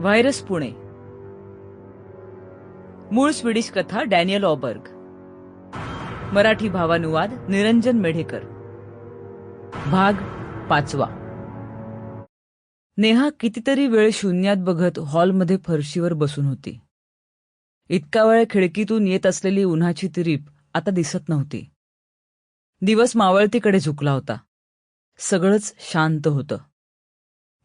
Virus Pune. मूळ Swedish कथा Daniel ऑबर्ग. Marathi भावानुवाद निरंजन मेढेकर. भाग पाचवा. नेहा कितीतरी वेळ शून्यात बघत हॉलमध्ये फरशीवर बसून होती. इतका वेळ खिडकीतून येत असलेली उन्हाची तिरीप आता दिसत नव्हती. दिवस मावळतीकडे झुकला होता. सगळंच शांत होतं.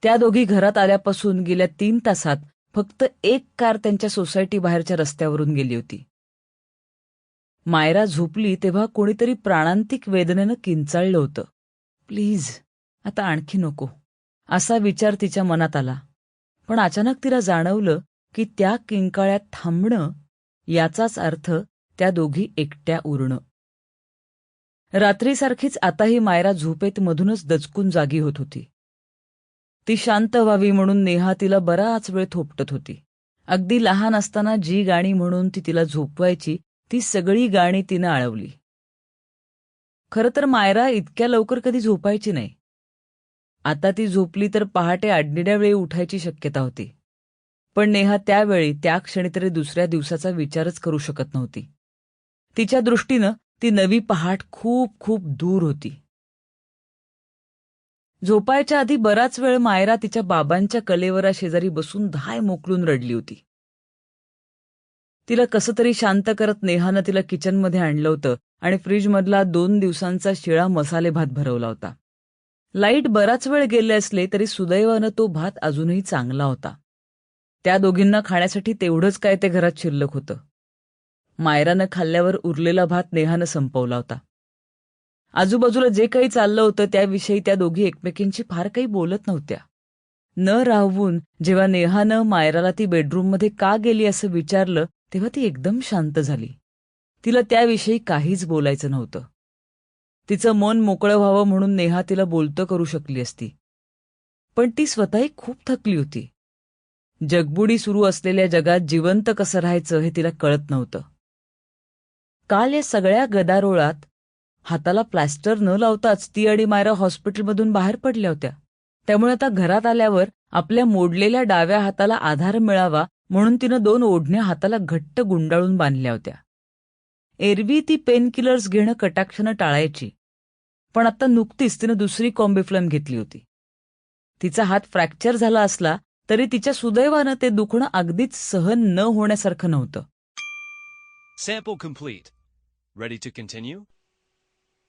त्या दोघी घरात आल्यापासून गेल्या तीन तासात फक्त एक कार त्यांच्या सोसायटी बाहेरच्या रस्त्यावरून गेली होती. मायरा झोपली तेव्हा कोणीतरी प्राणांतिक वेदनेनं किंचाळलं होतं. प्लीज आता आणखी नको. असा विचार तिच्या मनात आला. पण अचानक तिला जाणवलं की त्या किंकाळ्यात थांबणं याचाच अर्थ त्या दोघी एकट्या उरणं. रात्रीसारखीच आताही मायरा झोपेत मधूनच दचकून जागी होत होती. ती शांत व्हावी म्हणून नेहा तिला बराच वेळ थोपटत होती. अगदी लहान असताना जी गाणी म्हणून ती तिला झोपवायची ती सगळी गाणी तिनं आळवली. खरं तर मायरा इतक्या लवकर कधी झोपायची नाही. आता ती झोपली तर पहाटे आडनिड्या वेळी उठायची शक्यता होती. पण नेहा त्यावेळी त्या क्षणी तरी दुसऱ्या दिवसाचा विचारच करू शकत नव्हती. तिच्या दृष्टीनं ती नवी पहाट खूप खूप दूर होती. झोपायच्या आधी बराच वेळ मायरा तिच्या बाबांच्या कलेवरा शेजारी बसून धाय मोकळून रडली होती. तिला कसं तरी शांत करत नेहानं तिला किचनमध्ये आणलं होतं आणि फ्रीजमधला दोन दिवसांचा शिळा मसाले भात भरवला होता. लाइट बराच वेळ गेले असले तरी सुदैवानं तो भात अजूनही चांगला होता. त्या दोघींना खाण्यासाठी तेवढंच काय ते घरात शिल्लक होतं. मायरानं खाल्ल्यावर उरलेला भात नेहानं संपवला होता. आजूबाजूला जे काही चाललं होतं त्याविषयी त्या दोघी एकमेकींशी फार काही बोलत नव्हत्या. न राहवून जेव्हा नेहानं मायराला ती बेडरूममध्ये का गेली असं विचारलं तेव्हा ती एकदम शांत झाली. तिला त्याविषयी काहीच बोलायचं नव्हतं. तिचं मन मोकळं व्हावं म्हणून नेहा तिला बोलतं करू शकली असती. पण ती स्वतःही खूप थकली होती. जगबुडी सुरू असलेल्या जगात जिवंत कसं राहायचं हे तिला कळत नव्हतं. काल या सगळ्या गदारोळात हाताला प्लॅस्टर न लावताच ती आणि मायरा हॉस्पिटलमधून बाहेर पडल्या होत्या. त्यामुळे आता घरात आल्यावर आपल्या मोडलेल्या डाव्या हाताला आधार मिळावा म्हणून तिनं दोन ओढण्या हाताला घट्ट गुंडाळून बांधल्या होत्या. एरवी ती पेनकिलर्स घेणं कटाक्षानं टाळायची. पण आता नुकतीच तिनं दुसरी कॉम्बिफ्लम घेतली होती. तिचा हात फ्रॅक्चर झाला असला तरी तिच्या सुदैवानं ते दुखणं अगदीच सहन न होण्यासारखं नव्हतं.